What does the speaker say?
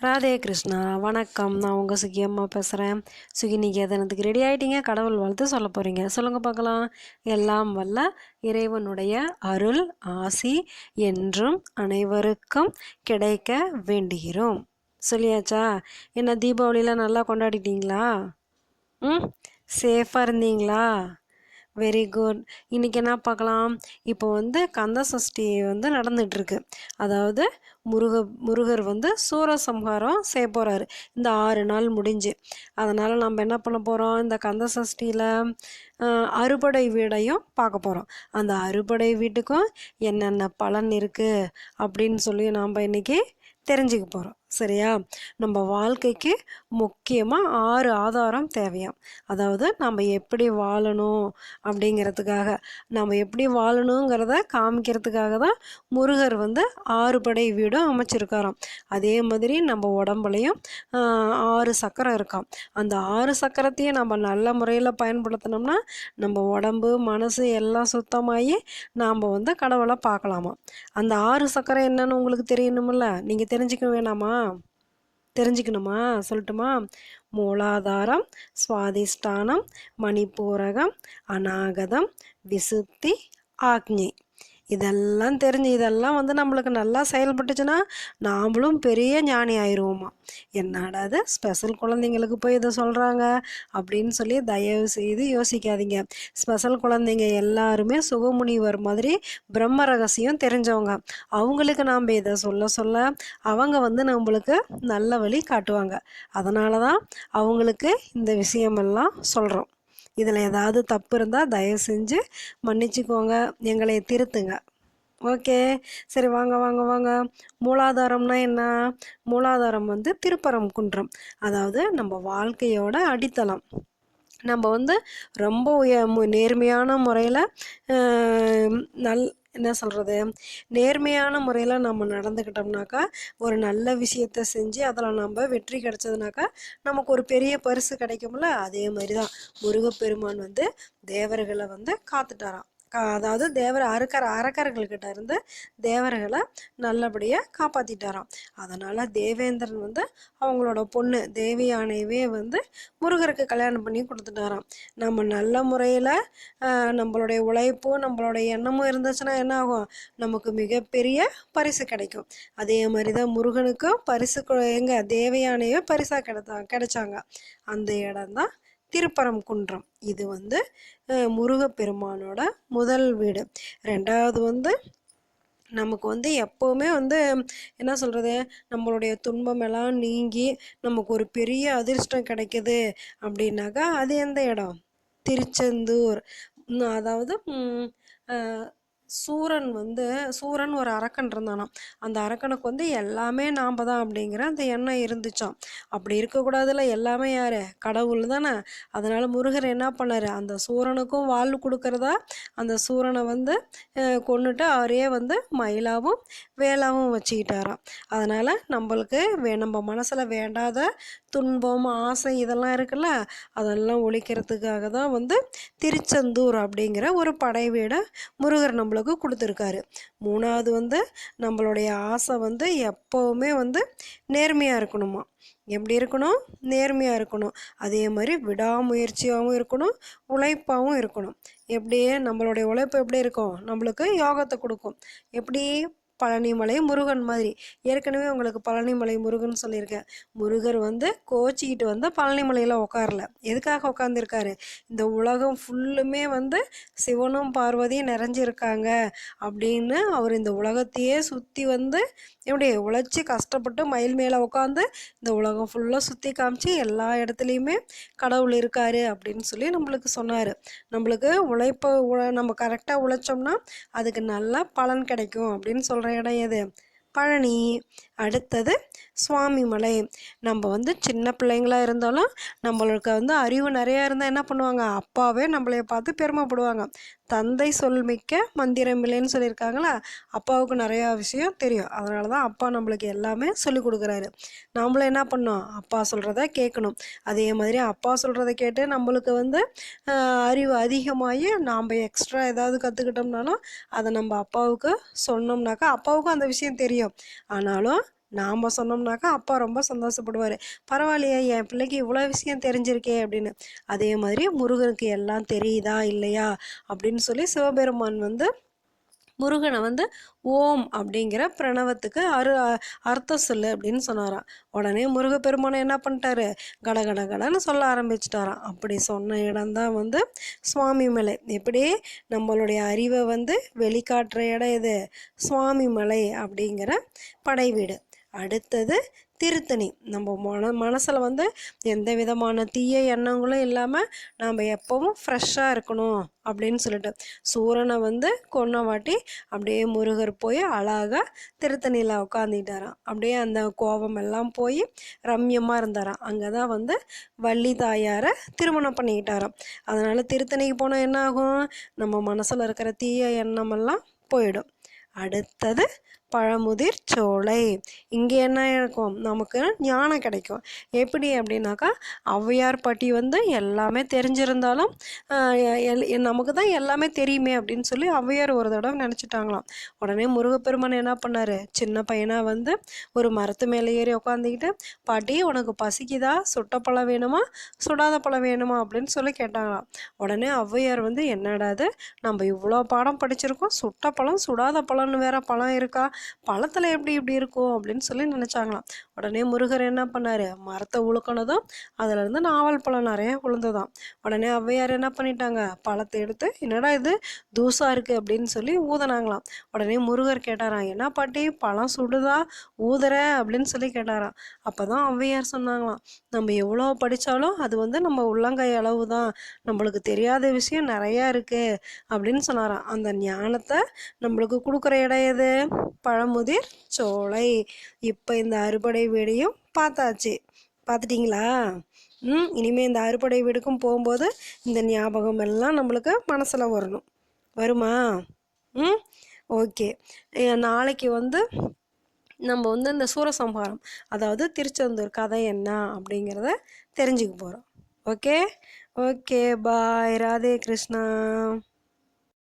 ராதே கிருஷ்ணா வணக்கம். நான் உங்கள் சுகி அம்மா பேசுகிறேன் சுகி நிகேதனத்துக்கு ரெடி ஆகிட்டீங்க கடவுள் வாழ்த்து சொல்ல போகிறீங்க சொல்லுங்கள் பார்க்கலாம். எல்லாம் வல்ல இறைவனுடைய அருள் ஆசி என்றும் அனைவருக்கும் கிடைக்க வேண்டுகிறோம். சொல்லியாச்சா? என்ன தீபாவளியெலாம் நல்லா கொண்டாடிட்டீங்களா? ம் சேஃபாக இருந்தீங்களா? வெரி குட் இன்றைக்கி என்ன பார்க்கலாம்? இப்போ வந்து கந்த சஷ்டி வந்து நடந்துகிட்ருக்கு அதாவது முருக முருகர் வந்து சூரசம்ஹாரம் செய்ய போகிறாரு இந்த ஆறு நாள் முடிஞ்சு. அதனால் நம்ம என்ன பண்ண போகிறோம் இந்த கந்த சஷ்டியில் அறுபடை வீடையும் பார்க்க போகிறோம் அந்த அறுபடை வீட்டுக்கும் என்னென்ன பலன் இருக்குது அப்படின்னு சொல்லி நாம் இன்றைக்கி தெரிஞ்சுக்க போகிறோம் சரியா? நம்ம வாழ்க்கைக்கு முக்கியமாக ஆறு ஆதாரம் தேவையாம். அதாவது நம்ம எப்படி வாழணும் அப்படிங்கிறதுக்காக. நம்ம எப்படி வாழணுங்கிறத காமிக்கிறதுக்காக தான் முருகர் வந்து ஆறு படை வீடும் அமைச்சிருக்காராம். அதே மாதிரி நம்ம உடம்புலையும் ஆறு சக்கரம் இருக்காம். அந்த ஆறு சக்கரத்தையும் நம்ம நல்ல முறையில் பயன்படுத்தினோம்னா நம்ம உடம்பு மனசு எல்லாம் சுத்தமாகி நாம் வந்து கடவுளை பார்க்கலாமா அந்த ஆறு சக்கரம் என்னன்னு உங்களுக்கு தெரியணுமில்ல? நீங்கள் தெரிஞ்சுக்க வேணாமா? தெரிஞ்சுக்கணுமா? சொல்லட்டுமா? மூலாதாரம் சுவாதிஷ்டானம் மணிப்பூரகம் அநாகதம் விசுத்தி ஆக்ஞை. இதெல்லாம் தெரிஞ்சு இதெல்லாம் வந்து நம்மளுக்கு நல்லா செயல்பட்டுச்சுன்னா நாமளும் பெரிய ஞானி ஆயிடுவோமா என்னடாது ஸ்பெஷல் குழந்தைங்களுக்கு போய் இதை சொல்கிறாங்க அப்படின்னு சொல்லி தயவு செய்து யோசிக்காதீங்க. ஸ்பெஷல் குழந்தைங்க எல்லாருமே சுகமுனிவர் மாதிரி பிரம்ம ரகசியம் தெரிஞ்சவங்க. அவங்களுக்கு நாம் இதை சொல்ல சொல்ல அவங்க வந்து நம்மளுக்கு நல்ல வழி காட்டுவாங்க. அதனால தான் அவங்களுக்கு இந்த விஷயமெல்லாம் சொல்கிறோம் இதில் ஏதாவது தப்பு இருந்தால் தயவு செஞ்சு மன்னிச்சுக்கோங்க. எங்களை திருத்துங்க. ஓகே. சரி வாங்க வாங்க வாங்க. மூலாதாரம்னா என்ன? மூலாதாரம் வந்து திருப்பரம் குன்றம். அதாவது நம்ம வாழ்க்கையோட அடித்தளம். நம்ம வந்து ரொம்ப உய நேர்மையான முறையில் நல் என்ன சொல்கிறது நேர்மையான முறையில் நம்ம நடந்துக்கிட்டோம்னாக்கா ஒரு நல்ல விஷயத்த செஞ்சு அதில் நம்ம வெற்றி கிடைச்சதுனாக்கா நமக்கு ஒரு பெரிய பரிசு கிடைக்கும்ல? அதே மாதிரி தான் முருகப்பெருமான் வந்து தேவர்களை வந்து காத்துட்டாராம். அதாவது தேவர அறுக்கற அரக்கர்கள்கிட்ட இருந்து தேவர்களை நல்லபடியாக காப்பாற்றிட்டாராம் அதனால் தேவேந்திரன் வந்து அவங்களோட பொண்ணு தேவியானையவே வந்து முருகருக்கு கல்யாணம் பண்ணி கொடுத்துட்டாராம். நம்ம நல்ல முறையில் நம்மளுடைய உழைப்பும் நம்மளுடைய எண்ணமும் இருந்துச்சுன்னா என்ன ஆகும்? நமக்கு மிகப்பெரிய பரிசு கிடைக்கும். அதே மாதிரி தான் முருகனுக்கும் பரிசு எங்கே தேவையானையோ பரிசாக கிடைத்தா கிடைச்சாங்க. அந்த இடம் தான் திருப்பரம் குன்றம் இது வந்து முருகப்பெருமானோட முதல் வீடு. ரெண்டாவது வந்து நமக்கு வந்து எப்போவுமே வந்து என்ன சொல்கிறது நம்மளுடைய துன்பமெல்லாம் நீங்கி நமக்கு ஒரு பெரிய அதிர்ஷ்டம் கிடைக்குது அப்படின்னாக்கா அது எந்த இடம்? திருச்செந்தூர். அதாவது சூரன் வந்து சூரன் ஒரு அரக்கன் இருந்தானாம். அந்த அரக்கனுக்கு வந்து எல்லாமே நாம் தான் அப்படிங்கிற அந்த எண்ணம் இருந்துச்சான் அப்படி இருக்கக்கூடாதுல எல்லாமே யார்? கடவுள் தானே. அதனால் முருகர் என்ன பண்ணார்? அந்த சூரனுக்கும் வாழ் கொடுக்குறதா? அந்த சூரனை வந்து கொண்டுட்டு அவரே வந்து மயிலாவும் வேலாவும் வச்சுக்கிட்டாராம். அதனால் நம்மளுக்கு வே நம்ம மனசில் வேண்டாத துன்பம் ஆசை இதெல்லாம் இருக்குல்ல அதெல்லாம் ஒழிக்கிறதுக்காக தான் வந்து திருச்செந்தூர் அப்படிங்கிற ஒரு படை வீடை முருகர் நம்மளுக்கு நம்மளுக்கு கொடுத்துருக்காரு. மூணாவது வந்து நம்மளுடைய ஆசை வந்து எப்போவுமே வந்து நேர்மையாக இருக்கணுமா? எப்படி இருக்கணும்? நேர்மையாக இருக்கணும். அதே மாதிரி விடாமுயற்சியாகவும் இருக்கணும் உழைப்பாகவும் இருக்கணும். எப்படியே நம்மளுடைய உழைப்பு எப்படி இருக்கும்? நம்மளுக்கு யோகத்தை கொடுக்கும். எப்படி பழனிமலை முருகன் மாதிரி. ஏற்கனவே உங்களுக்கு பழனிமலை முருகன் சொல்லியிருக்கேன். முருகர் வந்து கோச்சிக்கிட்டு வந்து பழனிமலையில் உட்காரல எதுக்காக உட்காந்துருக்காரு இந்த உலகம் ஃபுல்லுமே வந்து சிவனும் பார்வதியும் நிறைஞ்சிருக்காங்க அப்படின்னு அவர் இந்த உலகத்தையே சுற்றி வந்து எப்படி உழைச்சி கஷ்டப்பட்டு மயில் மேலே உட்காந்து இந்த உலகம் ஃபுல்லாக சுற்றி காமிச்சு எல்லா இடத்துலையுமே கடவுள் இருக்கார் அப்படின்னு சொல்லி நம்மளுக்கு சொன்னார். நம்மளுக்கு உழைப்பை நம்ம கரெக்டாக உழைச்சோம்னா அதுக்கு நல்ல பலன் கிடைக்கும் அப்படின்னு சொல்கிறேன் இடம் பழனி அடுத்தது சுவாமி மலை நம்ம வந்து சின்ன பிள்ளைங்களாக இருந்தாலும் நம்மளுக்கு வந்து அறிவு நிறையா இருந்தால் என்ன பண்ணுவாங்க? அப்பாவே நம்மளைய பார்த்து பெருமைப்படுவாங்க. தந்தை சொல்மிக்க மந்திரம் இல்லைன்னு சொல்லியிருக்காங்களா? அப்பாவுக்கு நிறையா விஷயம் தெரியும். அதனால தான் அப்பா நம்மளுக்கு எல்லாமே சொல்லிக் கொடுக்குறாரு. நம்மளும் என்ன பண்ணோம்? அப்பா சொல்கிறத கேட்கணும். அதே மாதிரி அப்பா சொல்கிறத கேட்டு நம்மளுக்கு வந்து அறிவு அதிகமாகி நாம் எக்ஸ்ட்ரா ஏதாவது கற்றுக்கிட்டோம்னாலும் அதை நம்ம அப்பாவுக்கு சொன்னோம்னாக்கா அப்பாவுக்கும் அந்த விஷயம் தெரியும். ஆனாலும் நாம் சொன்னோம்னாக்கா அப்பா ரொம்ப சந்தோஷப்படுவார். பரவாயில்லையே என் பிள்ளைக்கு இவ்வளோ விஷயம் தெரிஞ்சிருக்கே அப்படின்னு. அதே மாதிரி முருகனுக்கு எல்லாம் தெரியுதா இல்லையா அப்படின்னு சொல்லி சிவபெருமான் வந்து முருகனை வந்து ஓம் அப்படிங்கிற பிரணவத்துக்கு அரு அர்த்தம் சொல்லு அப்படின்னு சொன்னாராம். உடனே முருகப்பெருமானை என்ன பண்ணிட்டாரு? கட கடன்னு சொல்ல ஆரம்பிச்சிட்டாராம். அப்படி சொன்ன இடம்தான் வந்து சுவாமி மலை. எப்படி? நம்மளுடைய அறிவை வந்து வெளிக்காட்டுற இடம் இது சுவாமி மலை அப்படிங்கிற படை வீடு அடுத்தது திருத்தணி. நம்ம மன மனசில் வந்து எந்த விதமான தீய எண்ணங்களும் இல்லாமல் நாம் எப்பவும் ஃப்ரெஷ்ஷாக இருக்கணும் அப்படின்னு சொல்லிட்டு சூரனை வந்து கொன்ன வாட்டி அப்படியே முருகர் போய் அழகாக திருத்தணியில் உட்காந்துக்கிட்டாராம் அப்படியே அந்த கோபம் எல்லாம் போய் ரம்யமாக இருந்தாராம். அங்கே தான் வந்து வள்ளி தாயாரை திருமணம் பண்ணிக்கிட்டாராம். அதனால் திருத்தணிக்கு போனால் என்ன ஆகும்? நம்ம மனசில் இருக்கிற தீய எண்ணமெல்லாம் போயிடும். அடுத்தது பழமுதிர் சோலை. இங்கே என்ன இருக்கும்? நமக்கு ஞானம் கிடைக்கும். எப்படி அப்படின்னாக்கா ஔவையார் பாட்டி வந்து எல்லாமே தெரிஞ்சிருந்தாலும் நமக்கு தான் எல்லாமே தெரியுமே அப்படின்னு சொல்லி ஔவையார் ஒரு தடவை நினச்சிட்டாங்களாம். உடனே முருகப்பெருமான் என்ன பண்ணார்? சின்ன பையனாக வந்து ஒரு மரத்து மேலே ஏறி உட்காந்துக்கிட்டு பாட்டி உனக்கு பசிக்குதா? சுட்ட பழம் வேணுமா? சுடாத பழம் வேணுமா? அப்படின்னு சொல்லி கேட்டாங்களாம். உடனே ஔவையார் வந்து என்னடாது நம்ம இவ்வளோ பாடம் படிச்சிருக்கோம். சுட்ட பழம் சுடாத பழம்னு வேற பழம் இருக்கா? பழத்தில் எப்படி இப்படி இருக்கும் அப்படின்னு சொல்லி நினச்சாங்களாம். உடனே முருகர் என்ன பண்ணார்? மரத்தை உழுக்கினதும் அதுலேருந்து நாவல் பழம் நிறைய உளுந்ததாம் உடனே ஔவையார் என்ன பண்ணிட்டாங்க? பழத்தை எடுத்து என்னடா இது தூசாக இருக்குது அப்படின்னு சொல்லி ஊதனாங்களாம். உடனே முருகர் கேட்டாராம் என்ன பாட்டி பழம் சுடுதா? ஊதுற? அப்படின்னு சொல்லி கேட்டாராம். அப்போ தான் ஔவையார் சொன்னாங்களாம் நம்ம எவ்வளோ படித்தாலும் அது வந்து நம்ம உள்ளங்கை அளவு தான் நம்மளுக்கு தெரியாத விஷயம் நிறையா இருக்குது அப்படின்னு சொன்னாராம். அந்த ஞானத்தை நம்மளுக்கு கொடுக்குற இடம் எது? பழமுதிர் சோலை. இப்போ இந்த அறுபடை வீடையும் பார்த்தாச்சு. பார்த்துட்டிங்களா? ம் இனிமேல் இந்த அறுபடை வீடுக்கும் போகும்போது இந்த ஞாபகம் எல்லாம் நம்மளுக்கு மனசில் வரணும். வருமா? ம் ஓகே. நாளைக்கு வந்து நம்ம வந்து இந்த சூரசம்ஹாரம் அதாவது திருச்செந்தூர் கதை என்ன அப்படிங்கிறத தெரிஞ்சுக்க போகிறோம் okay? Okay bye. Radhe Krishna.